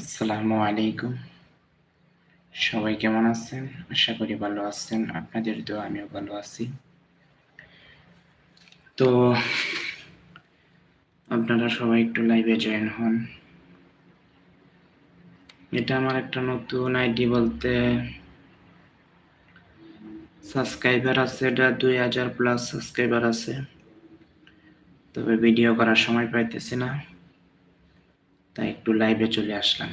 আসসালামু আলাইকুম। সবাই কেমন আছেন? আশা করি ভালো আছেন। আপনাদের তো আমিও ভালো আছি। তো, আপনারা সবাই একটু লাইভে জয়েন হন। এটা আমার একটা নতুন আইডি বলতে সাবস্ক্রাইবার আছে, এটা দুই হাজার প্লাস সাবস্ক্রাইবার আছে। তবে ভিডিও করার সময় পাইতেছি না। তাই একটু লাইভে চলে আসলাম।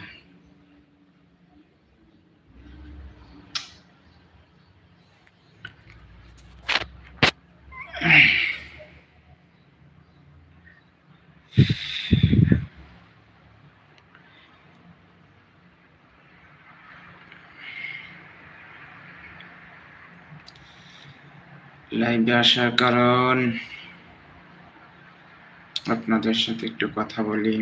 লাইভে আসার কারণ আপনাদের সাথে একটু কথা বলি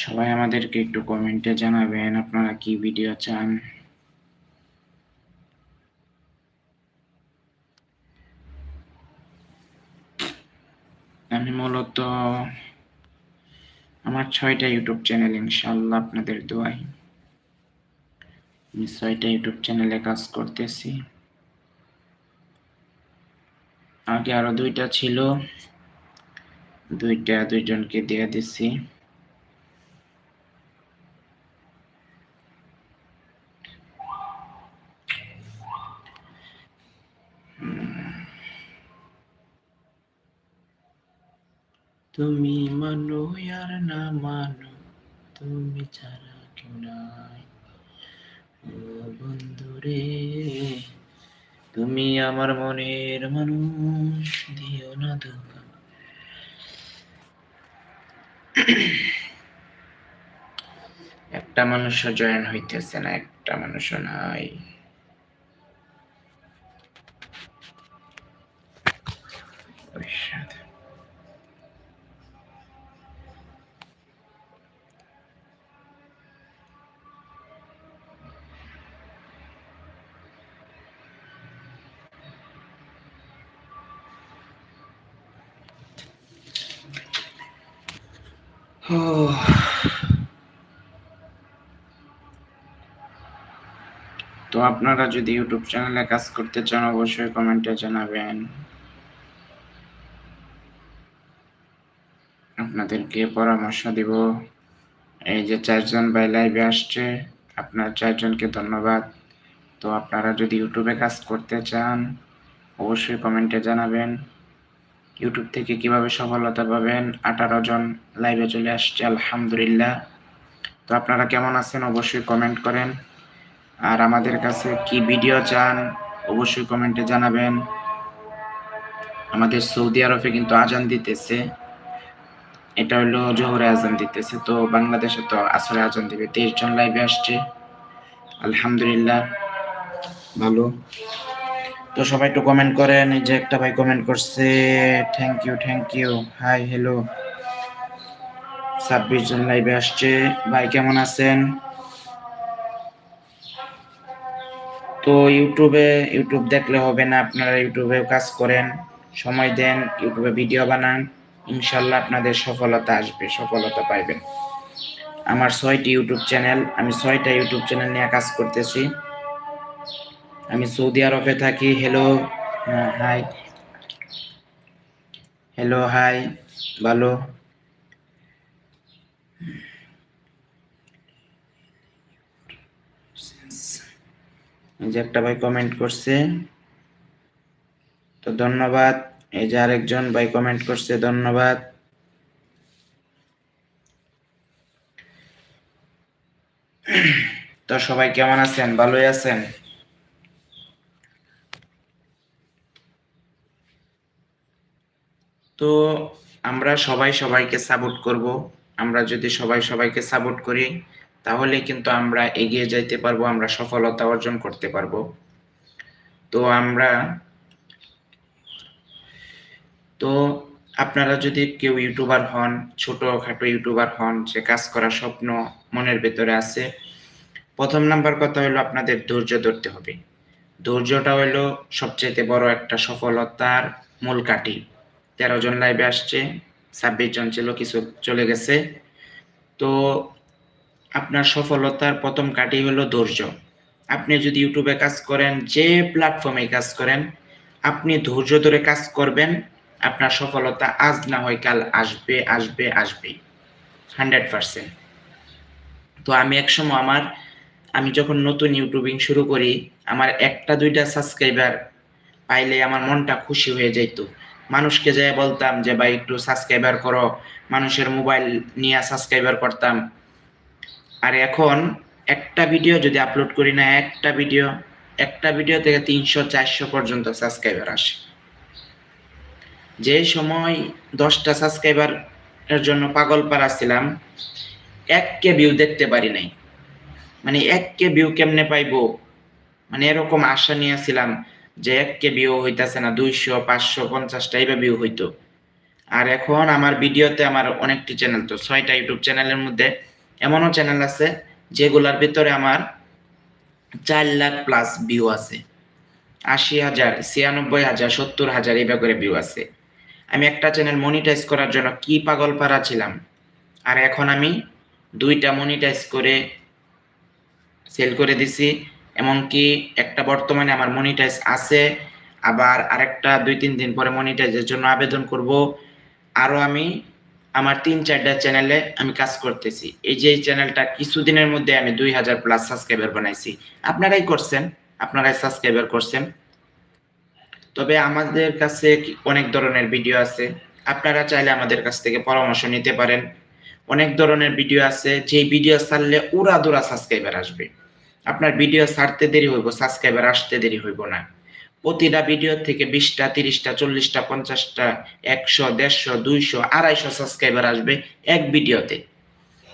সবাই আমাদেরকে একটু কমেন্টে জানাবেন আপনারা কি ভিডিও চান। আমি মূলত আমার ছয়টা ইউটিউব চ্যানেল ইনশাল্লাহ আপনাদের দোয়াই। আমি ছয়টা ইউটিউব চ্যানেলে কাজ করতেছি। আগে আরও দুইটা ছিল। দুইটা দুইজনকে দিয়ে দিছি। তুমি মানো আর না মানো, তুমি ছাড়া কেউ নাই। বন্ধু রে তুমি আমার মনের মানুষ, দিও না ধোকা। একটা মানুষও জয়েন হইতেছে না, একটা মানুষও নাই। ওই সাথে তো আপনারা যদি ইউটিউব চ্যানেলে কাজ করতে চান, অবশ্যই কমেন্টে জানাবেন। আপনাদেরকে পরামর্শ দিব। এই যে চারজন ভাই লাইভে আসছে, আপনার চারজনকে ধন্যবাদ। তো আপনারা যদি ইউটিউবে কাজ করতে চান, অবশ্যই কমেন্টে জানাবেন। ইউটিউব থেকে কীভাবে সফলতা পাবেন? আঠারো জন লাইভে চলে আসছে, আলহামদুলিল্লাহ। তো আপনারা কেমন আছেন? অবশ্যই কমেন্ট করেন। আর আমাদের কাছে কি ভিডিও চান, অবশ্যই কমেন্টে জানাবেন। আমাদের সৌদি আরবে কিন্তু আজান দিতেছে। এটা হলো জোহরে আজান দিতেছে, তো বাংলাদেশে তো আসরে আজান দিবে, তেইশ জন লাইভে আসছে। আলহামদুলিল্লাহ, ভালো। তো সবাই একটু কমেন্ট করেন, এই যে একটা ভাই কমেন্ট করছে thank you thank you hi hello ছাব্বিশ জন লাইভে আসছে। ভাই কেমন আছেন? তো ইউটিউবে, ইউটিউব দেখলে হবে না, আপনারা ইউটিউবে কাজ করেন, সময় দেন, ইউটিউবে ভিডিও বানান, ইনশাল্লাহ আপনাদের সফলতা আসবে, সফলতা পাইবেন। আমার ছয়টি ইউটিউব চ্যানেল, আমি ছয়টা ইউটিউব চ্যানেল নিয়ে কাজ করতেছি। আমি সৌদি আরবে থাকি হ্যালো হাই হ্যালো হাই ভালো এই যে একটা ভাই কমেন্ট করছে। তো ধন্যবাদ। এই যে আরেকজন ভাই কমেন্ট করছে, ধন্যবাদ। তো সবাই কেমন আছেন? ভালোই আছেন? তো আমরা সবাই সবাইকে সাপোর্ট করব। আমরা যদি সবাই সবাইকে সাপোর্ট করি তাহলে কিন্তু আমরা এগিয়ে যাইতে পারব, আমরা সফলতা অর্জন করতে পারব। তো আমরা, তো আপনারা যদি কেউ ইউটিউবার হন, ছোটখাটো ইউটিউবার হন, যে কাজ করার স্বপ্ন মনের ভেতরে আছে, প্রথম নাম্বার কথা হলো আপনাদের ধৈর্য ধরতে হবে। ধৈর্যটা হলো সবচেয়ে বড় একটা সফলতার মূল কাটি তেরো জন লাইভে আসছে, ছাব্বিশ জন ছিল, কিছু চলে গেছে। তো আপনার সফলতার প্রথম কাটি হলো ধৈর্য। আপনি যদি ইউটিউবে কাজ করেন, যে প্ল্যাটফর্মে কাজ করেন, আপনি ধৈর্য ধরে কাজ করবেন, আপনার সফলতা আজ না হয় কাল আসবে আসবে আসবে হান্ড্রেড পারসেন্ট। তো আমি একসময় আমার, আমি যখন নতুন ইউটিউবিং শুরু করি, আমার একটা, দুইটা সাবস্ক্রাইবার পাইলে আমার মনটা খুশি হয়ে যাইতো। মানুষকে যাই বলতাম যে, ভাই, একটু সাবস্ক্রাইবার করো। মানুষের মোবাইল নিয়ে সাবস্ক্রাইবার করতাম। আর এখন একটা ভিডিও যদি আপলোড করি না, একটা ভিডিও একটা ভিডিও থেকে তিনশো, চারশো পর্যন্ত সাবস্ক্রাইবার আসে। যে সময় দশটা সাবস্ক্রাইবার এর জন্য পাগল পাড়া ছিলাম এক কে ভিউ দেখতে পারি নাই। মানে এক কে ভিউ কেমনে পাইবো? মানে এরকম আশা নিয়েছিলাম যে এক কে ভিউ হইতাছে না, দুইশো, পাঁচশো, পঞ্চাশটা এইভাবে ভিউ হইতো। আর এখন আমার ভিডিওতে আমার অনেকটি চ্যানেল তো ছয়টা ইউটিউব চ্যানেলের মধ্যে এমনও চ্যানেল আছে যেগুলার ভিতরে আমার চার লাখ প্লাস ভিউ আছে। আশি হাজার, ছিয়ানব্বই হাজার, সত্তর হাজার এইভাবে করে ভিউ আছে। আমি একটা চ্যানেল মনিটাইজ করার জন্য কি পাগল পারা ছিলাম? আর এখন আমি দুইটা মনিটাইজ করে সেল করে দিছি, এমনকি একটা বর্তমানে আমার মনিটাইজ আছে, আবার আরেকটা দুই তিন দিন পরে মনিটাইজের জন্য আবেদন করব। আরও আমি আমার তিন চারটা চ্যানেলে আমি কাজ করতেছি। এই যে এই চ্যানেলটা কিছুদিনের মধ্যে আমি দুই হাজার প্লাস সাবস্ক্রাইবার বানাইছি। আপনারাই করছেন, আপনারাই সাবস্ক্রাইবার করছেন। তবে আমাদের কাছে অনেক ধরনের ভিডিও আছে। আপনারা চাইলে আমাদের কাছ থেকে পরামর্শ নিতে পারেন। অনেক ধরনের ভিডিও আছে যে ভিডিও ছাড়লে উড়া দুরা সাবস্ক্রাইবার আসবে। আপনার ভিডিও ছাড়তে দেরি হইব সাবস্ক্রাইবার আসতে দেরি হইব না। প্রতিটা ভিডিও থেকে বিশটা, তিরিশটা, চল্লিশটা, পঞ্চাশটা, একশো, দেড়শো, দুইশো, আড়াইশো সাবস্ক্রাইবার আসবে এক ভিডিওতে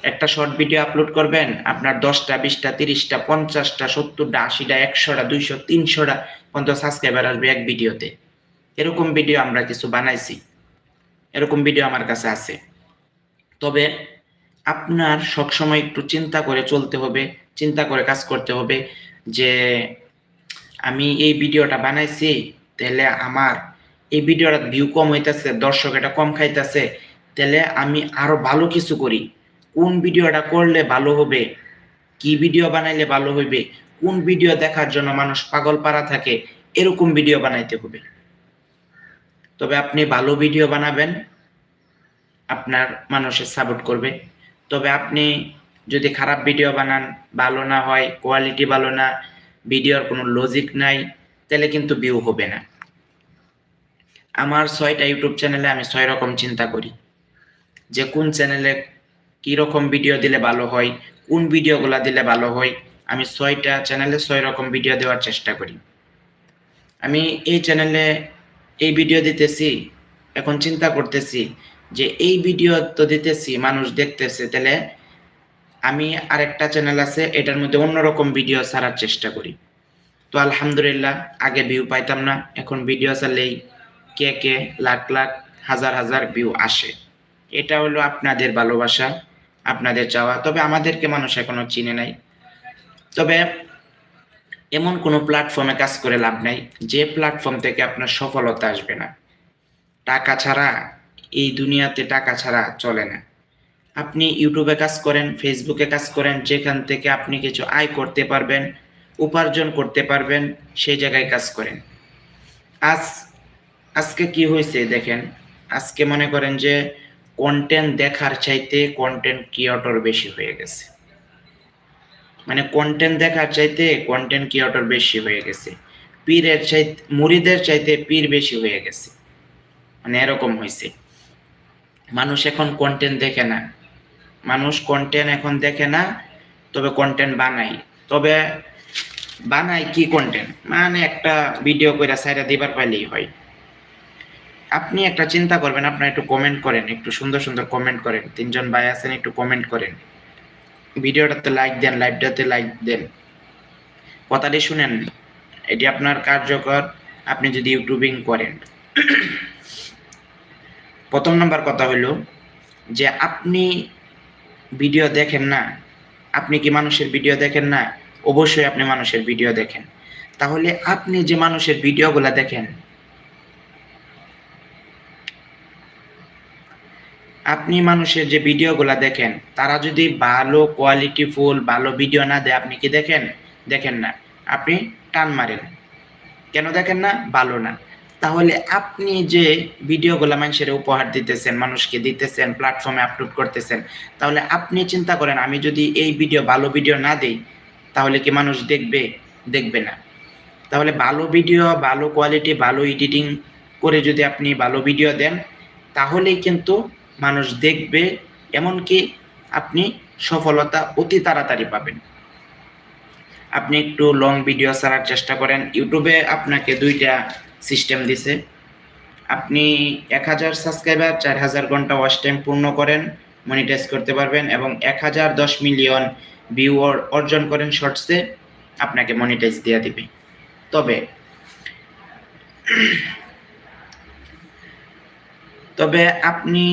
একটা শর্ট ভিডিও আপলোড করবেন, আপনার দশটা, বিশটা, তিরিশটা, পঞ্চাশটা, সত্তরটা, আশিটা, একশোটা, দুইশো, তিনশোটা পর্যন্ত সাবস্ক্রাইবার আসবে এক ভিডিওতে এরকম ভিডিও আমরা কিছু বানাইছি। এরকম ভিডিও আমার কাছে আছে। তবে আপনার সবসময় একটু চিন্তা করে চলতে হবে, চিন্তা করে কাজ করতে হবে যে আমি এই ভিডিওটা বানাইছি, তাহলে আমার এই ভিডিওটা ভিউ কম হইতেছে, দর্শক এটা কম খাইতেছে, তাহলে আমি আরও ভালো কিছু করি। কোন ভিডিওটা করলে ভালো হবে, কি ভিডিও বানাইলে ভালো হইবে, কোন ভিডিও দেখার জন্য মানুষ পাগল পাড়া থাকে, এরকম ভিডিও বানাইতে হবে। তবে আপনি ভালো ভিডিও বানাবেন, আপনার মানুষের সাপোর্ট করবে। তবে আপনি যদি খারাপ ভিডিও বানান, ভালো না হয় কোয়ালিটি ভালো না ভিডিওর কোনো লজিক নাই, তাহলে কিন্তু ভিউ হবে না। আমার ছয়টা ইউটিউব চ্যানেলে আমি ছয় রকম চিন্তা করি। যে কোন চ্যানেলে কি রকম ভিডিও দিলে ভালো হয়, কোন ভিডিওগুলা দিলে ভালো হয়, আমি ছয়টা চ্যানেলে ছয় রকম ভিডিও দেওয়ার চেষ্টা করি। আমি এই চ্যানেলে এই ভিডিও দিতেছি, এখন চিন্তা করতেছি যে এই ভিডিও তো দিতেছি, মানুষ দেখতেছে, তাহলে আমি আরেকটা চ্যানেল আছে, এটার মধ্যে অন্যরকম ভিডিও ছাড়ার চেষ্টা করি। তো আলহামদুলিল্লাহ, আগে ভিউ পাইতাম না, এখন ভিডিও ছাড়লেই কে কে লাখ লাখ, হাজার হাজার ভিউ আসে। এটা হলো আপনাদের ভালোবাসা, আপনাদের চাওয়া। তবে আমাদেরকে মানুষ এখনও চিনে নাই। তবে এমন কোনো প্ল্যাটফর্মে কাজ করে লাভ নাই, যে প্ল্যাটফর্ম থেকে আপনার সফলতা আসবে না। টাকা ছাড়া, এই দুনিয়াতে টাকা ছাড়া চলে না। আপনি ইউটিউবে কাজ করেন, ফেসবুকে কাজ করেন, যেখান থেকে আপনি কিছু আয় করতে পারবেন, উপার্জন করতে পারবেন, সেই জায়গায় কাজ করেন। আজ, আজকে কি হয়েছে দেখেন? আজকে মনে করেন যে কন্টেন্ট দেখার চাইতে কন্টেন্ট ক্রিয়েটর বেশি হয়ে গেছে। মানে কন্টেন্ট দেখার চাইতে কন্টেন্ট ক্রিয়েটর বেশি হয়ে গেছে। পীরের চাইতে মুড়িদের চাইতে পীর বেশি হয়ে গেছে। মানে এরকম হয়েছে। মানুষ এখন কন্টেন্ট দেখে না। মানুষ কন্টেন্ট এখন দেখে না, তবে কন্টেন্ট বানাই তবে বানাই কি কন্টেন্ট মানে একটা ভিডিও করে সাইডে দিবার পাইলেই হয়। আপনি একটা চিন্তা করবেন, আপনার একটু কমেন্ট করেন, একটু সুন্দর সুন্দর কমেন্ট করেন, তিনজন ভাই আছেন, একটু কমেন্ট করেন। ভিডিওটাতে লাইক দেন লাইভটাতে লাইক দেন। কথাটি শুনেন, এটি আপনার কার্যকর, আপনি যদি ইউটিউবিং করেন। প্রথম নম্বর কথা হলো যে আপনি ভিডিও দেখেন না। আপনি কি মানুষের ভিডিও দেখেন না? অবশ্যই আপনি মানুষের ভিডিও দেখেন। তাহলে আপনি যে মানুষের ভিডিওগুলো দেখেন, আপনি মানুষের যে ভিডিওগুলো দেখেন, তারা যদি ভালো কোয়ালিটি ফুল, ভালো ভিডিও না দেয়, আপনি কি দেখেন? দেখেন না। আপনি টান মারেন। কেন দেখেন না? ভালো না। তাহলে আপনি যে ভিডিওগুলো মানুষের উপহার দিতেছেন, মানুষকে দিতেছেন প্ল্যাটফর্মে আপলোড করতেছেন, তাহলে আপনি চিন্তা করেন, আমি যদি এই ভিডিও ভালো ভিডিও না দেই, তাহলে কি মানুষ দেখবে? দেখবে না। তাহলে ভালো ভিডিও, ভালো কোয়ালিটি ভালো এডিটিং করে যদি আপনি ভালো ভিডিও দেন, তাহলেই কিন্তু মানুষ দেখবে, এমনকি আপনি সফলতা অতি তাড়াতাড়ি পাবেন। আপনি একটু লং ভিডিও ছাড়ার চেষ্টা করেন ইউটিউবে আপনাকে দুইটা সিস্টেম দিছে। আপনি এক হাজার সাবস্ক্রাইবার, চার হাজার ঘণ্টা ওয়াচ টাইম পূর্ণ করেন, মনিটাইজ করতে পারবেন এবং এক হাজার দশ মিলিয়ন ভিউ অর্জন করেন শর্টসে, আপনাকে মনিটাইজ দেওয়া দিবে। তবে তবে আপনি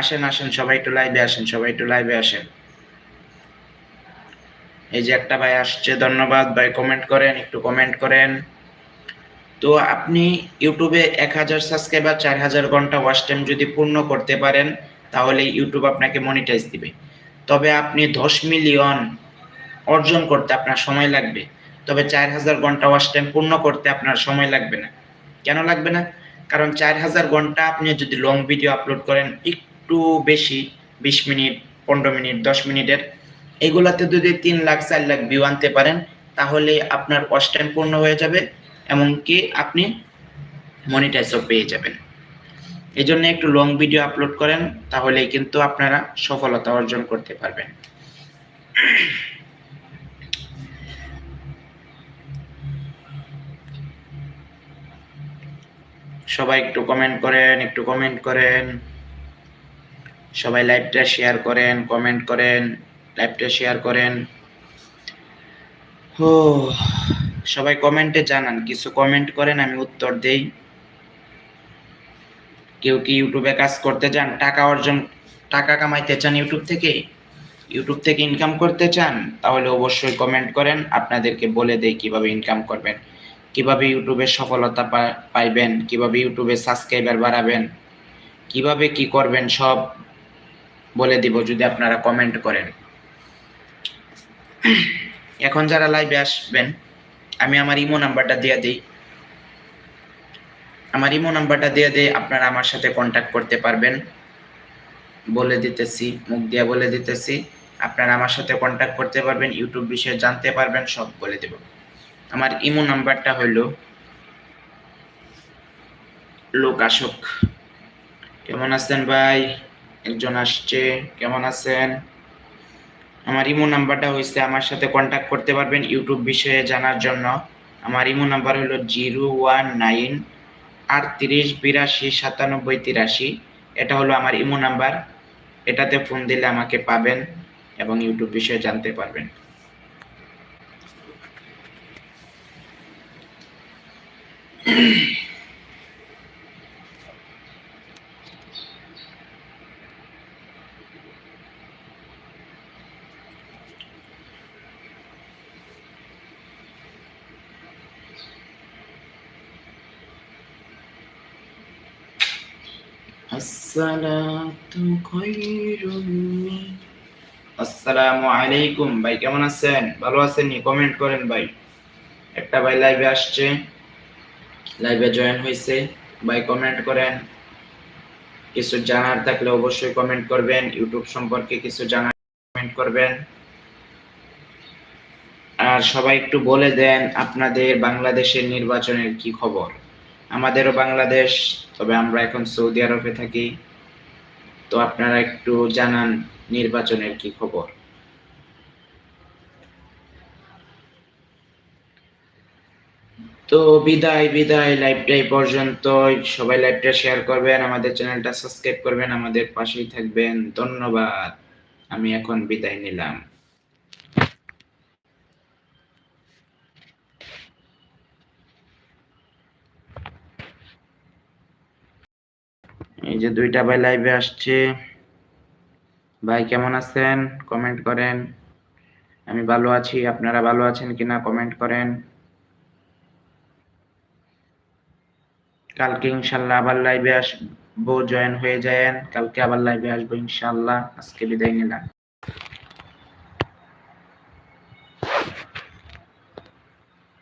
আসেন আসেন, সবাই একটু লাইভে আসেন, সবাই একটু লাইভে আসেন। এই যে একটা ভাই আসছে, ধন্যবাদ। ভাই কমেন্ট করেন, একটু কমেন্ট করেন। তো আপনি ইউটিউবে এক হাজার সাবস্ক্রাইবার চার হাজার ঘণ্টা ওয়াচ টাইম যদি পূর্ণ করতে পারেন, তাহলে ইউটিউব আপনাকে মনিটাইজ দিবে। তবে আপনি দশ মিলিয়ন অর্জন করতে আপনার সময় লাগবে। তবে চার হাজার ঘণ্টা ওয়াচ টাইম পূর্ণ করতে আপনার সময় লাগবে না। কেন লাগবে না? কারণ চার হাজার ঘণ্টা আপনি যদি লং ভিডিও আপলোড করেন, একটু বেশি, বিশ মিনিট, পনেরো মিনিট, দশ মিনিটের এগুলাতে যদি তিন লাখ, চার লাখ ভিউ আনতে পারেন, তাহলে আপনার ওয়াচ টাইম পূর্ণ হয়ে যাবে, এমনকি আপনি মনিটাইজও পেয়ে যাবেন। এই জন্য একটু লং ভিডিও আপলোড করেন তাহলে কিন্তু আপনারা সফলতা অর্জন করতে পারবেন। সবাই একটু কমেন্ট করেন, একটু কমেন্ট করেন। সবাই লাইভটা শেয়ার করেন কমেন্ট করেন। লাইভটা শেয়ার করেন। হো, সবাই কমেন্টে জানান, কিছু কমেন্ট করেন, আমি উত্তর দেই। কেউ কি ইউটিউবে কাজ করতে চান? টাকা অর্জন, টাকা কামাইতে চান ইউটিউব থেকে? ইউটিউব থেকে ইনকাম করতে চান? তাহলে অবশ্যই কমেন্ট করেন, আপনাদেরকে বলে দেই কীভাবে ইনকাম করবেন। কীভাবে ইউটিউবে সফলতা পাইবেন? কীভাবে ইউটিউবে সাবস্ক্রাইবার বাড়াবেন? কীভাবে কি করবেন? সব বলে দিব, যদি আপনারা কমেন্ট করেন। এখন যারা লাইভে আসবেন, আমি আমার ইমো নাম্বারটা দিয়ে দিই। আমার ইমো নাম্বারটা দিয়ে দিয়ে আপনারা আমার সাথে কন্ট্যাক্ট করতে পারবেন। বলে দিতেছি, মুখ দিয়ে বলে দিতেছি, আপনারা আমার সাথে কন্ট্যাক্ট করতে পারবেন ইউটিউব বিষয়ে জানতে পারবেন, সব বলে দেব। আমার ইমো নাম্বারটা হলো লোকাশোক কেমন আছেন ভাই? একজন আসছে, কেমন আছেন? আমার ইমো নাম্বারটা হয়েছে আমার সাথে কন্ট্যাক্ট করতে পারবেন ইউটিউব বিষয়ে জানার জন্য। আমার ইমো নাম্বার হলো জিরো ওয়ান নাইন আটত্রিশ বিরাশি সাতানব্বই তিরাশি। এটা হলো আমার ইমো নাম্বার। এটাতে ফোন দিলে আমাকে পাবেন এবং ইউটিউব বিষয়ে জানতে পারবেন। আসসালামু আলাইকুম, ভাই কেমন আছেন? ভালো আছেন কমেন্ট করেন ভাই। একটা ভাই লাইভে আসছে। লাইভে জয়েন হয়েছে। ভাই কমেন্ট করেন। কিছু জানার থাকলে অবশ্যই কমেন্ট করবেন। ইউটিউব সম্পর্কে কিছু জানার কমেন্ট করবেন। আর সবাই একটু বলে দেন আপনাদের বাংলাদেশের নির্বাচনের কি খবর। আমাদেরও বাংলাদেশ, তবে আমরা এখন সৌদি আরবে থাকি। তো আপনারা একটু জানান নির্বাচনের কি খবর। তো বিদায় বিদায় লাইভটা এই পর্যন্ত। সবাই লাইভটা শেয়ার করবেন, আমাদের চ্যানেলটা সাবস্ক্রাইব করবেন, আমাদের পাশেই থাকবেন। ধন্যবাদ। আমি এখন বিদায় নিলাম। যে দুইটা ভাই লাইভে আসছে। ভাই কেমন আছেন? কমেন্ট করেন। আমি ভালো আছি, আপনারা ভালো আছেন কিনা কমেন্ট করেন। কালকে ইনশাল্লাহ আবার লাইভে আসব জয়েন হয়ে যায় কালকে আবার লাইভে আসব ইনশাল্লাহ। আজকে বিদায় নিলাম।